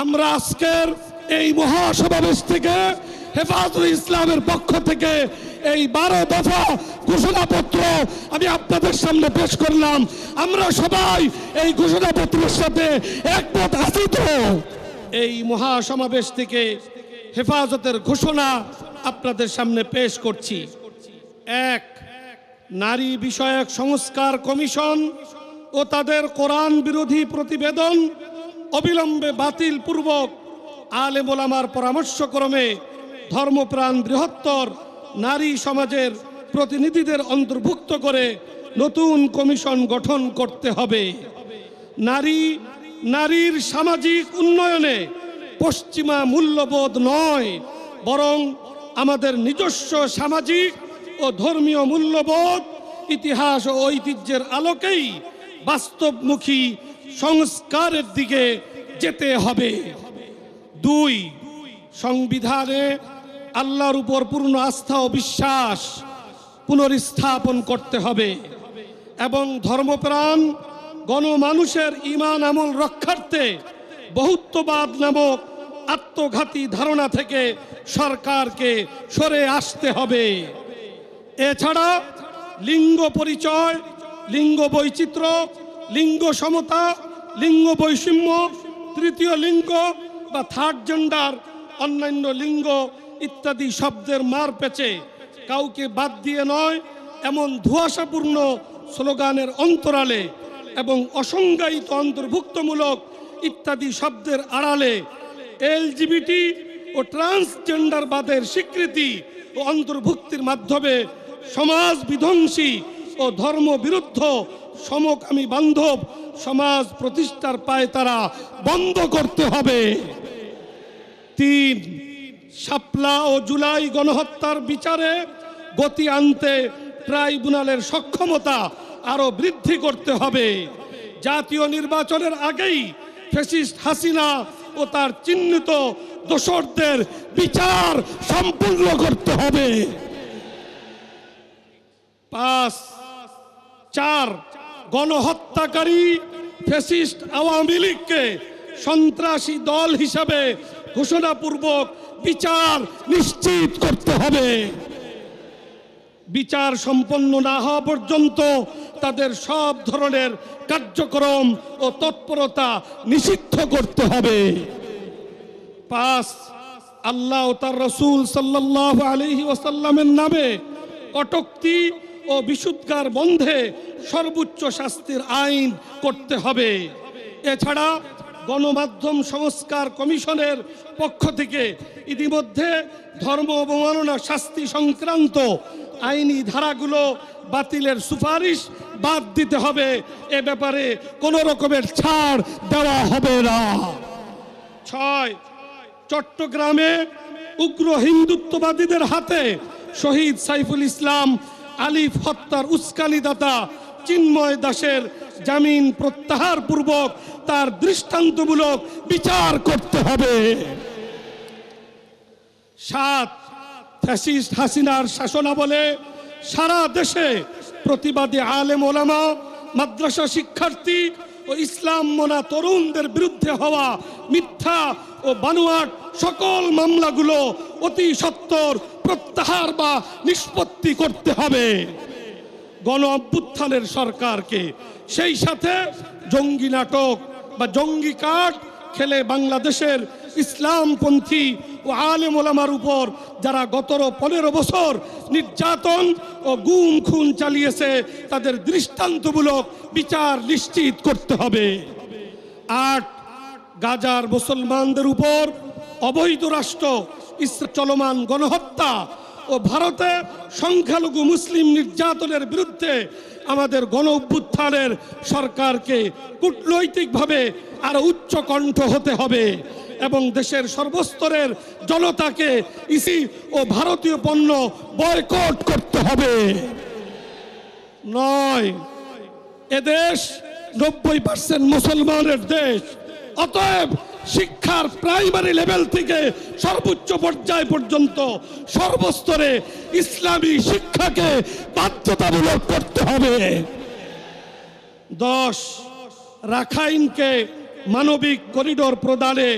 আমরা আজকের এই মহাসমাবেশ থেকে হেফাজতুল ইসলামের পক্ষ থেকে এই বারো দফা ঘোষণাপত্র আমি আপনাদের সামনে পেশ করলাম। আমরা সবাই এই ঘোষণাপত্রের সাথে একমত আছি তো? এই মহাসমাবেশ থেকে হেফাজতের ঘোষণা আপনাদের সামনে পেশ করছি। এক, নারী বিষয়ক সংস্কার কমিশন ও তাদের কোরআন বিরোধী প্রতিবেদন অবিলম্বে বাতিল পূর্বক আলেম ওলামার পরামর্শক্রমে ধর্মপ্রাণ বৃহত্তর নারী সমাজের প্রতিনিধিদের অন্তর্ভুক্ত করে নতুন কমিশন গঠন করতে হবে। নারী, নারীর সামাজিক উন্নয়নে পশ্চিমা মূল্যবোধ নয়, বরং আমাদের নিজস্ব সামাজিক ও ধর্মীয় মূল্যবোধ, ইতিহাস ও ঐতিহ্যের আলোকেই বাস্তবমুখী সংস্কারের দিকে যেতে হবে। দুই, সংবিধানে আল্লাহর উপর পূর্ণ আস্থা ও বিশ্বাস পুনরস্থাপন করতে হবে এবং ধর্মপ্রাণ গণমানুষের ইমান আমল রক্ষার্থে বহুত্ববাদ নামক আত্মঘাতী ধারণা থেকে সরকারকে সরে আসতে হবে। এছাড়া লিঙ্গ পরিচয়, লিঙ্গ বৈচিত্র্য লিঙ্গ সমতা, লিঙ্গ বৈষম্য, তৃতীয় লিঙ্গ বা থার্ড জেন্ডার অন্যান্য লিঙ্গ ইত্যাদি শব্দের মার পেচে। কাউকে বাদ দিয়ে নয়, এমন ধোঁয়াশাপূর্ণ স্লোগানের অন্তরালে এবং অসংজ্ঞায়িত অন্তর্ভুক্তমূলক ইত্যাদি শব্দের আড়ালে এলজিবিটি ও ট্রান্সজেন্ডারবাদের স্বীকৃতি ও অন্তর্ভুক্তির মাধ্যমে সমাজ বিধ্বংসী ও ধর্ম বিরুদ্ধ সমকামী বান্ধব, সমাজ প্রতিষ্ঠার পায় তারা বন্ধ করতে হবে। তিন, শাপলা ও জুলাই গণহত্যার বিচারে গতি আনতে ট্রাইব্যুনালের সক্ষমতা আরও বৃদ্ধি করতে হবে। জাতীয় নির্বাচনের আগেই ফেসিস্ট হাসিনা ও তার চিহ্নিত দোষরদের বিচার সম্পূর্ণ করতে হবে। পাঁচ চার গণহত্যাকারী ফেসিস্ট আওয়ামী লীগকে সন্ত্রাসী দল হিসাবে ঘোষণাপূর্বক বিচার নিশ্চিত করতে হবে। বিচার সম্পন্ন না হওয়া পর্যন্ত তাদের সব ধরনের কার্যক্রম ও তৎপরতা নিষিদ্ধ করতে হবে। পাঁচ, আল্লাহ ও তার রসুল সাল্লাহ আলহি ওসাল্লামের নামে কটক্তি ও বিশুদ্ধার বন্ধে সর্বোচ্চ শাস্তির আইন করতে হবে। এছাড়া গণমাধ্যম সংস্কার কমিশনের পক্ষ থেকে ইতিমধ্যে ধর্ম অবমাননা শাস্তি সংক্রান্ত আইনি ধারাগুলো বাতিলের সুপারিশ বাদ দিতে হবে। এ ব্যাপারে কোনো রকমের ছাড় দেওয়া হবে না। ছয়, চট্টগ্রামে উগ্র হিন্দুত্ববাদীদের হাতে শহীদ সাইফুল ইসলাম আলিফ হত্যার উস্কানিদাতা চিন্ময় দাসের জামিন প্রত্যাহার পূর্বক তার দৃষ্টান্তমূলক বিচার করতে হবে। সাত, ফ্যাসিস্ট হাসিনার শাসনাবলে সারা দেশে প্রতিবাদী আলেম ওলামা, মাদ্রাসা শিক্ষার্থী ও ইসলাম মনা তরুণদের বিরুদ্ধে হওয়া মিথ্যা ও বানোয়াট সকল মামলাগুলো অতি সত্বর প্রত্যাহার বা নিষ্পত্তি করতে হবে। গণ অভ্যুত্থানের সরকারকে। সেই সাথে জঙ্গি নাটক বা জঙ্গি কাঠ খেলে বাংলাদেশের ইসলামপন্থী ও আলেম ওলামার উপর যারা গত পনেরো বছর নির্যাতন ও গুম খুন চালিয়েছে, তাদের দৃষ্টান্তমূলক বিচার নিশ্চিত করতে হবে। আট, গাজার মুসলমানদের উপর অবৈধ রাষ্ট্র চলমান গণহত্যা ও ভারতে সংখ্যালঘু মুসলিম নির্যাতনের বিরুদ্ধে আমাদের গণ অভ্যুত্থানের সরকারকে কূটনৈতিকভাবে আরও উচ্চ কণ্ঠ হতে হবে এবং দেশের সর্বস্তরের জনতাকে ইসি ও ভারতীয় পণ্য বয়কট করতে হবে। নয় এদেশ নব্বই পার্সেন্ট মুসলমানের দেশ। অতএব শিক্ষার প্রাইমারি লেভেল থেকে সর্বোচ্চ পর্যায় পর্যন্ত সর্বস্তরে ইসলামী শিক্ষাকে বাধ্যতামূলক করতে হবে। দশ, রাখাইনকে মানবিক করিডোর প্রদানে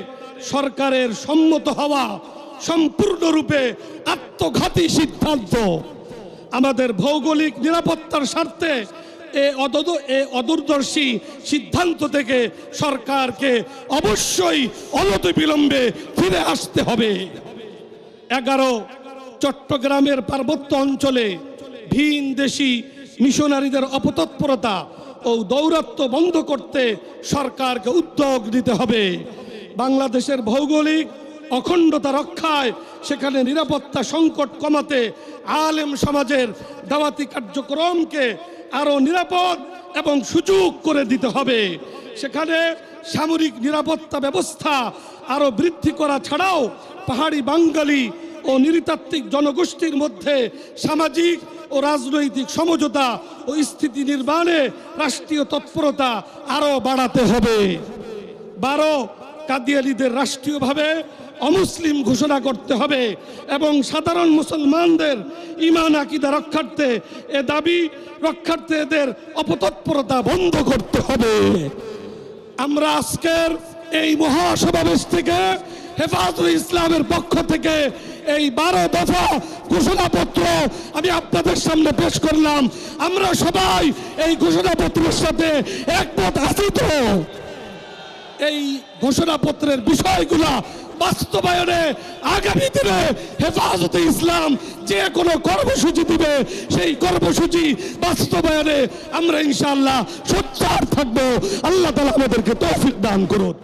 সরকারের সম্মত হওয়া সম্পূর্ণরূপে আত্মঘাতী সিদ্ধান্ত। আমাদের ভৌগোলিক নিরাপত্তার স্বার্থে এ অদদ, এ অদূরদর্শী সিদ্ধান্ত থেকে সরকারকে অবশ্যই অনতিবিলম্বে ফিরে আসতে হবে। এগারো, চট্টগ্রামের পার্বত্য অঞ্চলে ভিন দেশি মিশনারিদের অপতৎপরতা ও দৌরাত্ম বন্ধ করতে সরকারকে উদ্যোগ দিতে হবে। বাংলাদেশের ভৌগোলিক অখণ্ডতা রক্ষায় সেখানে নিরাপত্তা সংকট কমাতে আলেম সমাজের দাওয়াতি কার্যক্রমকে আরও নিরাপদ এবং সুযোগ করে দিতে হবে। সেখানে সামরিক নিরাপত্তা ব্যবস্থা আরও বৃদ্ধি করা ছাড়াও পাহাড়ি বাঙালি ও নৃতাত্ত্বিক জনগোষ্ঠীর মধ্যে সামাজিক ও রাজনৈতিক সমঝোতা ও স্থিতি নির্মাণে রাষ্ট্রীয় তৎপরতা আরও বাড়াতে হবে। বারো কাদিয়ালিদের রাষ্ট্রীয়ভাবে অমুসলিম ঘোষণা করতে হবে এবং সাধারণ মুসলমানদের ইমান আকিদা রক্ষার্থে এ দাবি রক্ষার্থে এদের অপতৎপরতা বন্ধ করতে হবে। আমরা আজকের এই মহাসমাবেশ থেকে হেফাজুল ইসলামের পক্ষ থেকে এই বারো দফা ঘোষণাপত্র আমি আপনাদের সামনে পেশ করলাম। আমরা সবাই এই ঘোষণাপত্রের সাথে একমত আছি তো? এই ঘোষণাপত্রের বিষয়গুলা বাস্তবায়নে আগামী দিনে হেফাজতে ইসলাম যে কোনো কর্মসূচি দিবে, সেই কর্মসূচি বাস্তবায়নে আমরা ইনশাআল্লাহ সোচ্চার থাকব। আল্লাহ তালা আমাদেরকে তৌফিক দান করুন।